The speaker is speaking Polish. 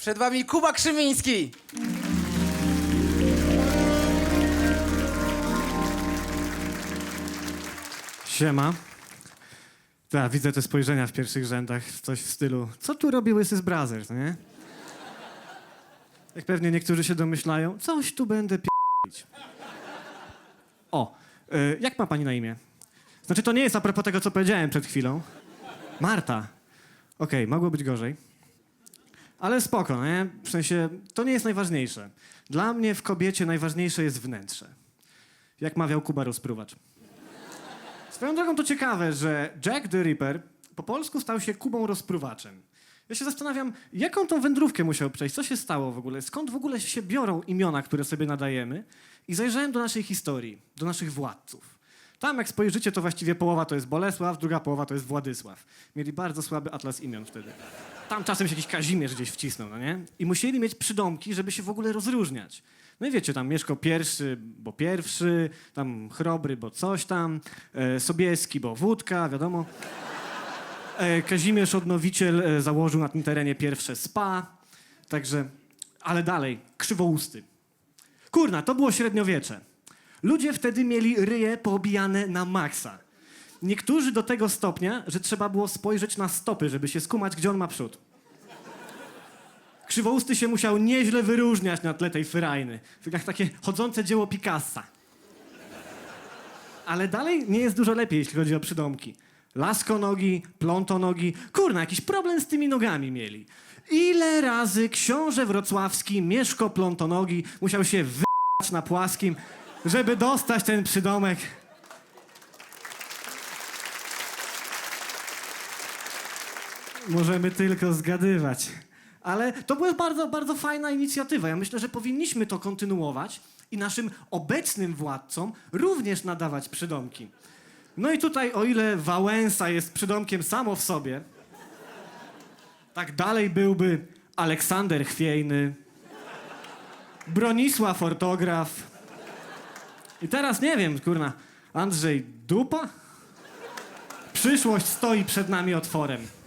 Przed wami Kuba Krzywiński. Siema. Tak, widzę te spojrzenia w pierwszych rzędach, coś w stylu, co tu robi Łysy z Brothers, nie? Jak pewnie niektórzy się domyślają, coś tu będę p***lić. O, y, jak ma pani na imię? Znaczy, to nie jest a propos tego, co powiedziałem przed chwilą. Marta. Okej, mogło być gorzej. Ale spoko, nie? W sensie, to nie jest najważniejsze. Dla mnie w kobiecie najważniejsze jest wnętrze. Jak mawiał Kuba Rozpruwacz. Swoją drogą to ciekawe, że Jack the Ripper po polsku stał się Kubą rozpruwaczem. Ja się zastanawiam, jaką tą wędrówkę musiał przejść, co się stało w ogóle, skąd w ogóle się biorą imiona, które sobie nadajemy. I zajrzałem do naszej historii, do naszych władców. Tam, jak spojrzycie, to właściwie połowa to jest Bolesław, druga połowa to jest Władysław. Mieli bardzo słaby atlas imion wtedy. Tam czasem się jakiś Kazimierz gdzieś wcisnął, no nie? I musieli mieć przydomki, żeby się w ogóle rozróżniać. No i wiecie, tam Mieszko pierwszy, bo pierwszy, tam Chrobry, bo coś tam, e, Sobieski, bo wódka, wiadomo. E, Kazimierz Odnowiciel e, założył na tym terenie pierwsze spa, także, ale dalej, krzywousty. Kurna, to było średniowiecze. Ludzie wtedy mieli ryje poobijane na maksa. Niektórzy do tego stopnia, że trzeba było spojrzeć na stopy, żeby się skumać, gdzie on ma przód. Krzywousty się musiał nieźle wyróżniać na tle tej fyrajny. Jak takie chodzące dzieło Picassa. Ale dalej nie jest dużo lepiej, jeśli chodzi o przydomki. Laskonogi, plątonogi. Kurna, jakiś problem z tymi nogami mieli. Ile razy książę wrocławski Mieszko Plątonogi musiał się wy***ać na płaskim, żeby dostać ten przydomek. Możemy tylko zgadywać. Ale to była bardzo, bardzo fajna inicjatywa. Ja myślę, że powinniśmy to kontynuować i naszym obecnym władcom również nadawać przydomki. No i tutaj, o ile Wałęsa jest przydomkiem samo w sobie, tak dalej byłby Aleksander Chwiejny, Bronisław Ortograf i teraz nie wiem, kurna, Andrzej Dupa? Przyszłość stoi przed nami otworem.